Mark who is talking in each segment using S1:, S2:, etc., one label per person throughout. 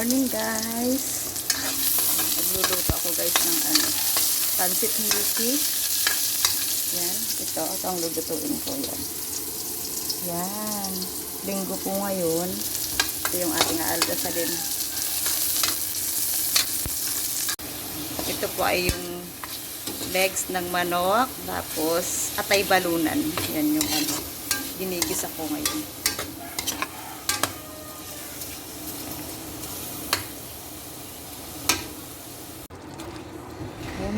S1: morning guys. Nagluluto ako guys ng ano, pancit milky. Yan, ito, ito ang lulutuin ko yan. Yan, linggo po ngayon. Ito yung ating aaldasalin. Ito po ay yung legs ng manok, tapos atay balunan. Yan yung ano, ginigis ako ngayon.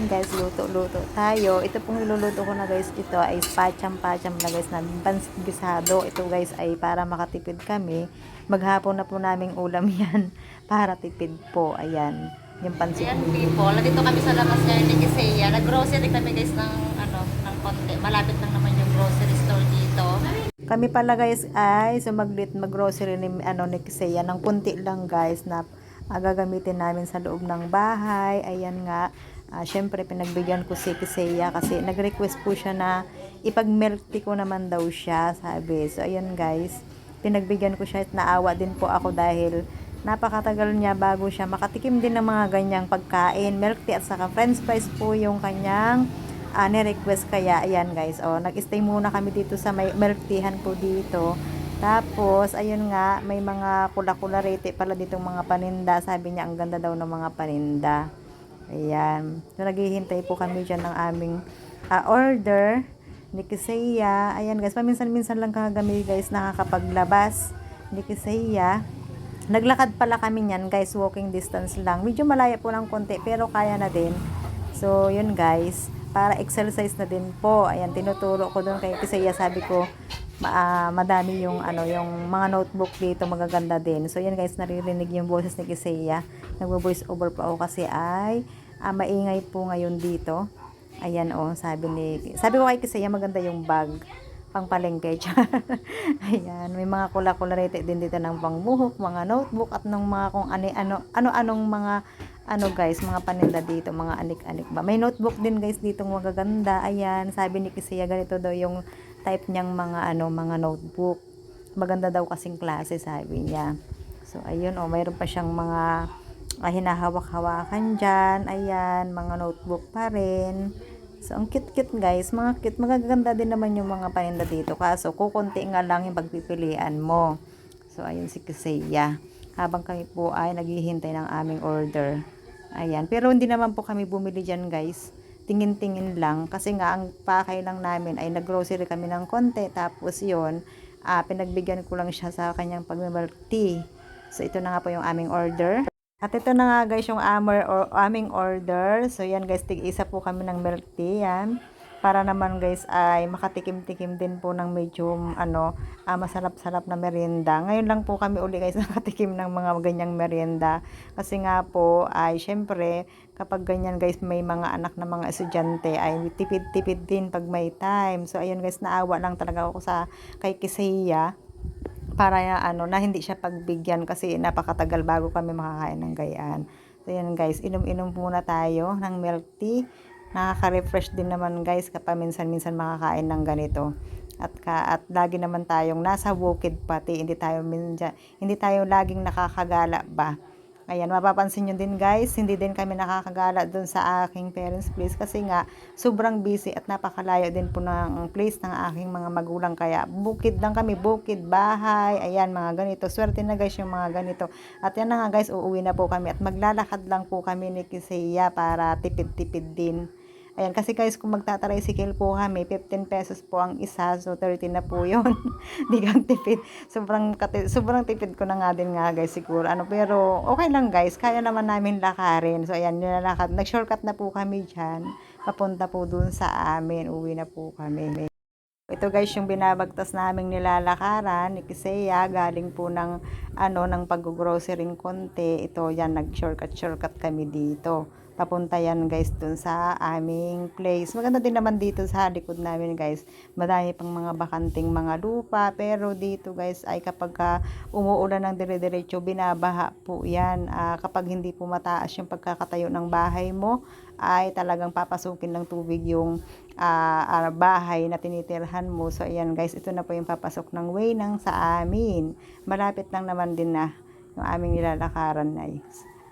S1: Ayan guys, luto-luto tayo. Ito pong niluluto ko na guys, ito ay pacham-pacham na guys na pansgisado. Ito guys ay para makatipid kami. Maghapon na po naming ulam yan para tipid po. Ayan, yung pansit.
S2: Ayan people, nandito kami sa labas ngayon ni Kisea. Nag-grocery kami guys ng ano, ng konti. Malapit lang naman yung grocery store dito.
S1: Kami pala guys ay sumaglit mag-grocery ni, ano, ni Kisea ng kunti lang guys na ah, gagamitin namin sa loob ng bahay. Ayan nga, ah, syempre pinagbigyan ko si Kisea kasi nag-request po siya na ipag-milk ko naman daw siya, sabi. So ayan guys, pinagbigyan ko siya at naawa din po ako dahil napakatagal niya bago siya makatikim din ng mga ganyang pagkain. Milk tea at saka french fries po yung kanyang uh, ni-request. Kaya ayan guys. Oh nag-stay muna kami dito sa may milk teahan po dito. Tapos ayun nga may mga kula-kula rete pala ditong mga paninda. Sabi niya ang ganda daw ng mga paninda ayan. So naghihintay po kami dyan ng aming ah, order ni Kisaya ayan guys paminsan-minsan lang kami guys nakakapaglabas ni Kisaya naglakad pala kami niyan guys walking distance lang. Medyo malaya po ng konti pero kaya na din. So, yun guys, para exercise na din po. Ayan, tinuturo ko doon kay Kisaya. Sabi ko, ah, madami yung ano, yung mga notebook dito magaganda din. So, yan guys, naririnig yung boses ni Kisaya. Nagvo-voice over pa ako kasi ay ah, maingay po ngayon dito. Ayan oh, sabi ni Sabi ko kay Kisaya, maganda yung bag pang palengke. Ayan, may mga kula-kula rete din dito ng pangbuhok, mga notebook at ng mga kung ano-ano, ano-anong mga ano guys, mga paninda dito, mga anik-anik ba. May notebook din guys dito magaganda. Ayan, sabi ni Kisaya ganito daw yung type niyang mga ano, mga notebook. Maganda daw kasing klase sabi niya. So ayun oh, mayroon pa siyang mga ah, hinahawak-hawakan diyan. Ayan, mga notebook pa rin. So, ang cute-cute guys. Mga cute. Magaganda din naman yung mga paninda dito. Kaso, kukunti nga lang yung pagpipilian mo. So, ayun si Kisaya. Habang kami po ay naghihintay ng aming order. Ayan. Pero hindi naman po kami bumili dyan guys. Tingin-tingin lang. Kasi nga, ang pakay lang namin ay naggrocery kami ng konti. Tapos yun, ah, pinagbigyan ko lang siya sa kanyang pag-milk tea. So, ito na nga po yung aming order. At ito na nga guys yung amor or aming order. So yan guys, tig isa po kami ng milk tea yan. Para naman guys ay makatikim-tikim din po ng medyo ano, ah, masarap-sarap na merienda. Ngayon lang po kami uli guys nakatikim ng mga ganyang merienda. Kasi nga po ay syempre kapag ganyan guys may mga anak na mga estudyante ay tipid-tipid din pag may time. So ayun guys, naawa lang talaga ako sa kay Kisaya para ano na hindi siya pagbigyan kasi napakatagal bago kami makakain ng gayaan. So yan guys, inom-inom muna tayo ng milk tea. Nakaka-refresh din naman guys kapag minsan-minsan makakain ng ganito. At ka, at lagi naman tayong nasa bukid pati, hindi tayo minja, hindi tayo laging nakakagala ba. Ayan, mapapansin nyo din guys, hindi din kami nakakagala dun sa aking parents place kasi nga sobrang busy at napakalayo din po ng place ng aking mga magulang. Kaya bukid lang kami, bukid, bahay, ayan mga ganito. Swerte na guys yung mga ganito. At yan na nga guys, uuwi na po kami at maglalakad lang po kami ni Kisaya para tipid-tipid din. Ayan, kasi guys, kung magtatricycle po kami, 15 pesos po ang isa, so 30 na po yun. Di kang tipid. Sobrang, sobrang tipid ko na nga din nga guys, siguro. Ano, pero okay lang guys, kaya naman namin lakarin. So ayan, nilalakad. Nag-shortcut na po kami dyan. Papunta po dun sa amin. Uwi na po kami. Ito guys yung binabagtas naming nilalakaran ni Kisea galing po ng ano ng pag-grocery konti. Ito yan nag-shortcut shortcut kami dito. Papunta yan guys dun sa aming place. Maganda din naman dito sa likod namin guys. Madami pang mga bakanting mga lupa. Pero dito guys ay kapag ka umuulan ng dire-diretso binabaha po yan. Ah, kapag hindi po mataas yung pagkakatayo ng bahay mo ay talagang papasukin ng tubig yung ah, ah, bahay na tinitirhan mo. So, ayan guys, ito na po yung papasok ng way ng sa amin. Malapit lang naman din na yung aming nilalakaran ay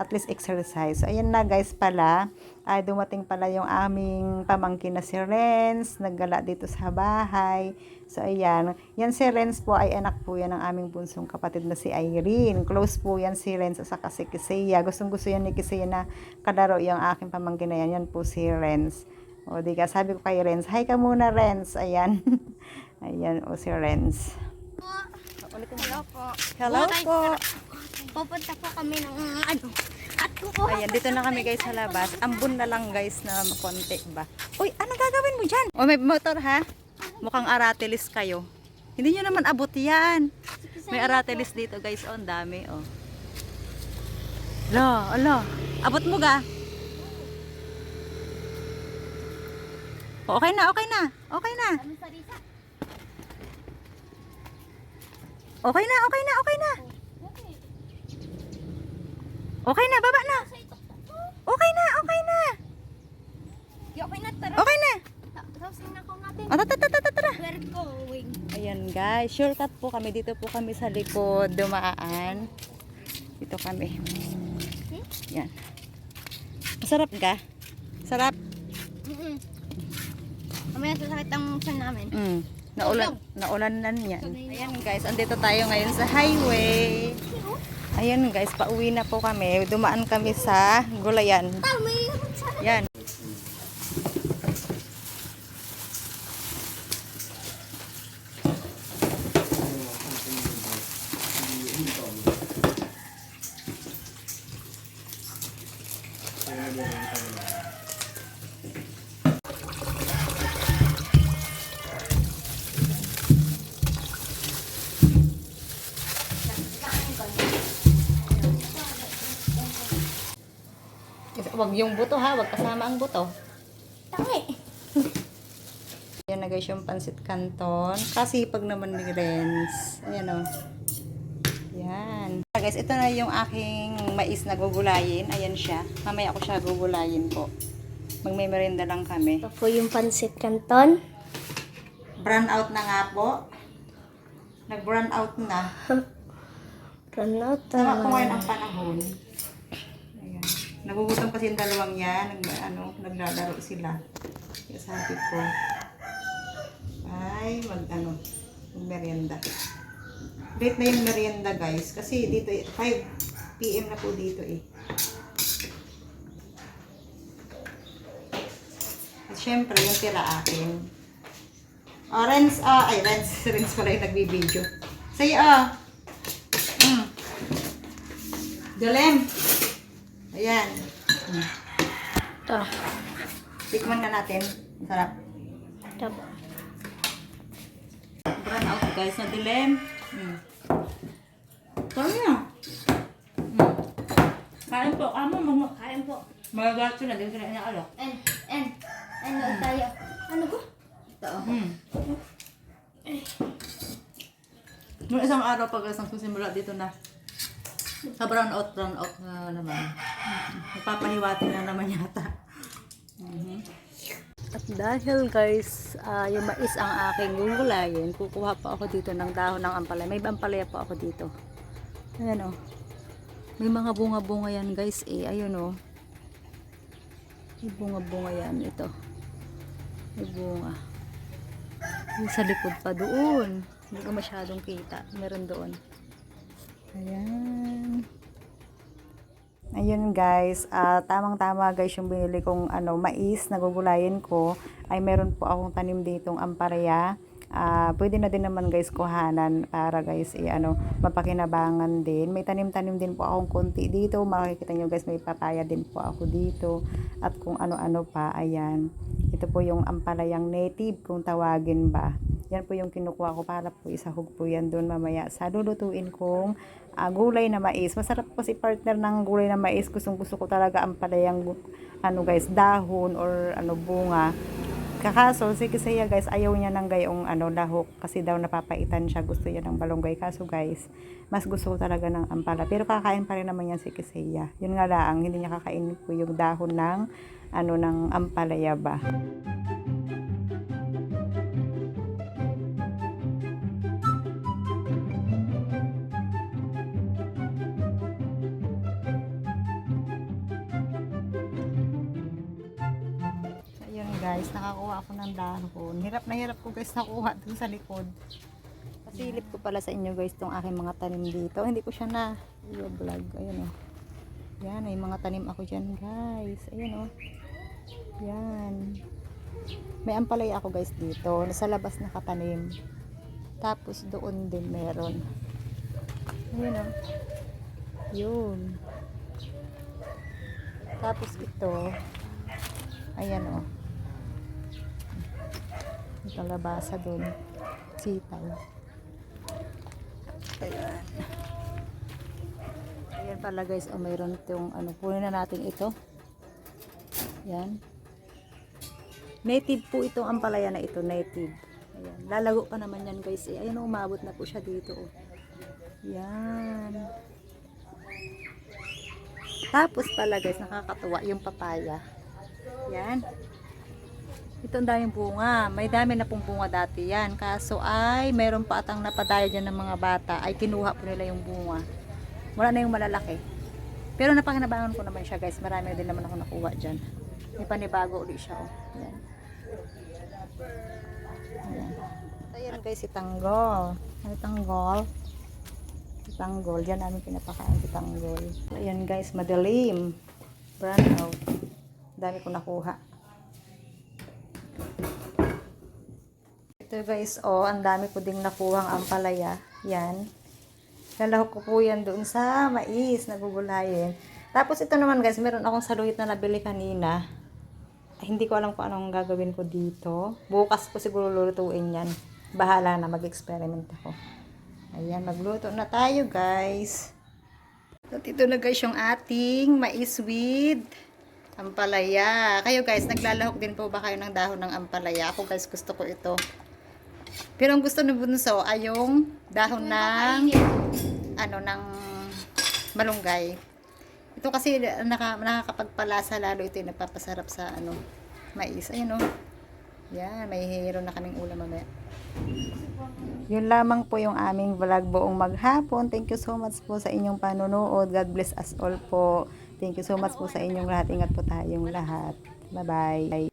S1: at least exercise. So, ayan na guys pala, ay dumating pala yung aming pamangkin na si Renz, naggala dito sa bahay. So, ayan. Yan si Renz po ay anak po yan ng aming bunsong kapatid na si Irene. Close po yan si Renz sa kasi Kisaya. Gustong gusto yan ni Kisaya na kalaro yung aking pamangkin na yan. Yan po si Renz. O, di ka, sabi ko kay Renz, hi ka muna Renz. Ayan. ayan o si Renz.
S3: Hello po.
S1: Hello po.
S3: Pupunta po kami ng ano.
S1: Ayan, dito na kami guys sa labas. Ambon na lang guys na konti ba. Uy, ano gagawin mo dyan? O may motor ha? Mukhang aratilis kayo. Hindi nyo naman abot yan. May aratilis dito guys. Oh, ang dami oh. Lo, alo. Abot mo ga? O, Okay na, okay na. Okay na. Okay na, okay na, okay na. Okay na, baba na. Okay na, okay na.
S3: Okay na, tara.
S1: Okay na.
S3: Tapos na ko natin.
S1: O, tara, tara, tara, tara.
S3: We're going.
S1: Ayan guys, shortcut po kami. Dito po kami sa likod, dumaan. Dito kami. Yan. Masarap ga? Sarap.
S3: Mm-mm. Mamaya sasakit ang tiyan namin.
S1: Mm. Naulan, naulan na yan. Ayan guys, andito tayo ngayon sa highway. Ayan guys, pauwi na po kami. Dumaan kami sa Gulayan. Yan. Wag yung buto ha, wag kasama ang buto.
S3: Tangi.
S1: Ayan na guys yung pansit canton. Kasi pag naman ni Renz. Ayan o. Yan. Ah, guys, ito na yung aking mais na gugulayin. Ayan siya. Mamaya ko siya gugulayin po. Magmemerenda lang kami.
S3: Ito po yung pansit canton.
S1: Brown out na nga po. Nag-brown out na.
S3: Run out.
S1: Tama po ngayon ang panahon. Nagugutom kasi yung dalawang yan. Nag, ano, naglalaro sila. Kaya sabi ko, ay, mag, ano, merienda. Late na yung merienda, guys. Kasi dito, eh, 5 p.m. na po dito eh. At yung tira akin. Oh, Renz, ah, ay, Renz, Renz pala yung nagbibideo. Say, ah. Mm. Dalem. Ayan.
S3: Ito.
S1: Tikman na natin. Masarap.
S3: Ito.
S1: Brown out guys na dilem. Mm. Sarap niya. Mm. Kain po. Amo, mag
S3: Kain po.
S1: magagatso na. Din sila inaalok.
S3: And, and, and, tayo. Ano ko?
S1: Ito. Mm. Nung isang araw pag isang susimula dito na sa brown out, brown out na naman. Napapahiwati na naman yata. At dahil guys, ah, yung mais ang aking gugulayin, kukuha pa ako dito ng dahon ng ampalaya. May ampalaya pa ako dito. Ayan o. May mga bunga-bunga yan guys eh. Ayun o. May bunga-bunga yan. Ito. May bunga. Yung sa likod pa doon. Hindi ko masyadong kita. Meron doon. Ayan. Ayun guys, ah, tamang-tama guys yung binili kong ano, mais na gugulayin ko ay meron po akong tanim ditong amparaya. Ah, pwede na din naman guys kuhanan para guys eh, ano, mapakinabangan din. May tanim-tanim din po akong konti dito. Makikita nyo guys may papaya din po ako dito. At kung ano-ano pa, ayan. Ito po yung ampalayang native kung tawagin ba. Yan po yung kinukuha ko para po isahog po yan doon mamaya sa lulutuin kong ah, gulay na mais. Masarap po si partner ng gulay na mais. Gustong gusto ko talaga ang palayang ano guys, dahon or ano bunga. Kakaso, si Kisaya guys, ayaw niya ng gayong ano, lahok kasi daw napapaitan siya. Gusto niya ng balonggay. Kaso guys, mas gusto ko talaga ng ampala. Pero kakain pa rin naman yan si Kisaya. Yun nga lang, hindi niya kakainin po yung dahon ng ano ng ampalaya ba. Ng dahon. Hirap na hirap ko guys nakuha dun sa likod. Pasilip ko pala sa inyo guys tong aking mga tanim dito. Hindi ko siya na i-vlog. Ayun oh. Yan, may mga tanim ako dyan guys. Ayun oh. Yan. May ampalaya ako guys dito. Nasa labas nakatanim. Tapos doon din meron. Ayun oh. Yun. Tapos ito. Ayan oh. Kalabasa doon. Sitaw. Ayan. Ayan pala guys. Oh, mayroon itong ano. Kunin na natin ito. Yan. Native po itong ampalaya na ito. Native. Ayan. Lalago pa naman yan guys. Eh. Ayan, oh, umabot na po siya dito. Oh. Yan. Tapos pala guys, nakakatuwa yung papaya. Yan. Ito ang daming bunga. May dami na pong bunga dati yan. Kaso ay, mayroon pa atang napadaya dyan ng mga bata. Ay, kinuha po nila yung bunga. Wala na yung malalaki. Pero napakinabangan ko naman siya guys. Marami din naman ako nakuha dyan. May panibago ulit siya. Oh. Yan. Ayan. Ayan guys, si Tanggol. Ay, Tanggol. Si Tanggol. Diyan namin pinapakain si Tanggol. Ayan guys, madilim. Brown out. Dami ko nakuha. Ito guys, oh, ang dami ko ding nakuha ang ampalaya. Yan. Lalahok ko po yan doon sa mais na gugulayin. Tapos ito naman guys, meron akong saluhit na nabili kanina. Ay, hindi ko alam kung anong gagawin ko dito. Bukas ko siguro lulutuin yan. Bahala na, mag-experiment ako. Ayan, magluto na tayo guys. At ito na guys yung ating mais with ampalaya. Kayo guys, naglalahok din po ba kayo ng dahon ng ampalaya? Ako guys, gusto ko ito. Pero ang gusto ng bunso ay yung dahon ng ano ng malunggay. Ito kasi naka, nakakapagpalasa lalo ito yung nagpapasarap sa ano mais. Ayun oh. Yan, may hero na kaming ulam mamaya. Yun lamang po yung aming vlog buong maghapon. Thank you so much po sa inyong panonood. God bless us all po. Thank you so much po sa inyong lahat. Ingat po tayong lahat. Bye-bye.